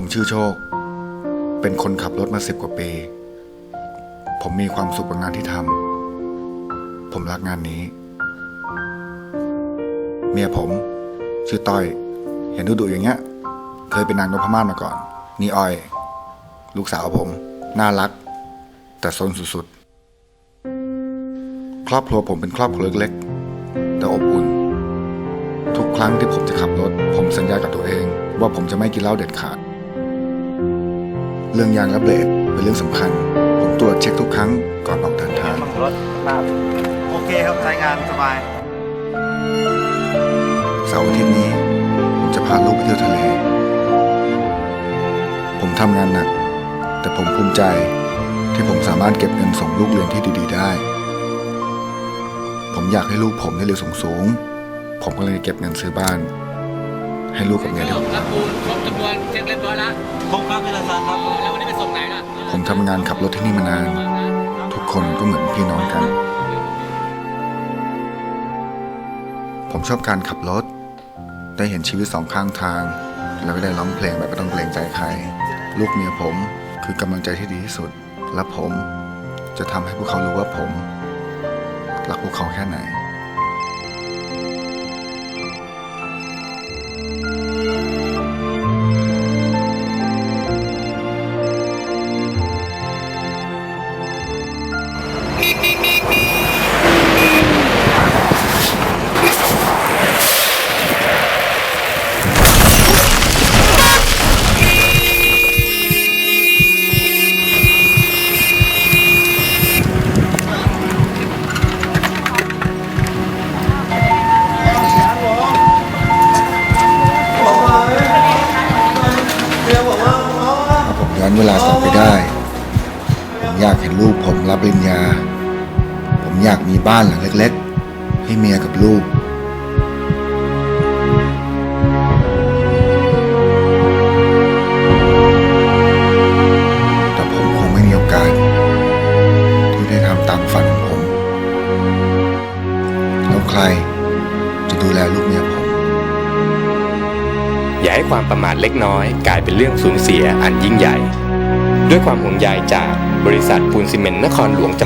ผมชื่อโชค เป็นคนขับรถมาสิบกว่าปี ผมมีความสุขกับงานที่ทำ ผมรักงานนี้ เมียผม ชื่อต้อย เห็นดุๆอย่างเงี้ย เคยเป็นนางนพมาศมาก่อน นี่อ้อย ลูกสาวผม น่ารัก แต่ซนสุดๆ ครอบครัวผมเป็นครอบครัวเล็กๆ แต่อบอุ่น ทุกครั้งที่ผมจะขับรถ ผมสัญญากับตัวเองว่าผมจะไม่กินเหล้าเด็ดขาด เรื่องยางและเบรกเป็นเรื่องสำคัญ ผมตรวจเช็คทุกครั้งก่อนออกเดินทางบังรถภาพโอเคครับใช้งานสบาย เสาร์อาทิตย์นี้ ผมจะพาลูกไปเที่ยวทะเล ผมทำงานหนัก แต่ผมภูมิใจที่ผมสามารถเก็บเงินส่งลูกเรียนที่ดี ๆ ได้ ผมอยากให้ลูกผมได้เรียนสูงๆ ผมก็เลยเก็บเงินซื้อบ้าน ให้ลูกกับเมียที่ผมรับปูนครบจำนวนเช็คเรียบร้อยแล้ว ครบครับพี่ละซันครับ ผมทำงานขับรถที่นี่มานาน ทุกคนก็เหมือนพี่น้องกัน ผมชอบการขับรถ ได้เห็นชีวิตสองข้างทาง แล้วก็ได้ร้องเพลงแบบไม่ต้องเกรงใจใคร ลูกเมียผมคือกำลังใจที่ดีที่สุด และผมจะทำให้พวกเขารู้ว่าผม รักพวกเขาแค่ไหน ย้อนเวลากลับไปได้ผม อยากเห็นลูกผมรับปริญญา ผมอยากมีบ้านหลังเล็กๆ ให้เมียกับลูก แต่ผมคงไม่มีโอกาส ที่ได้ทำตามฝันของผม แล้วใครจะดูแลลูกเมียผม อย่าให้ความประมาทเล็กน้อย กลายเป็นเรื่องสูญเสียอันยิ่งใหญ่ ด้วยความห่วงใยจากบริษัทปูนซีเมนต์นครหลวงจำ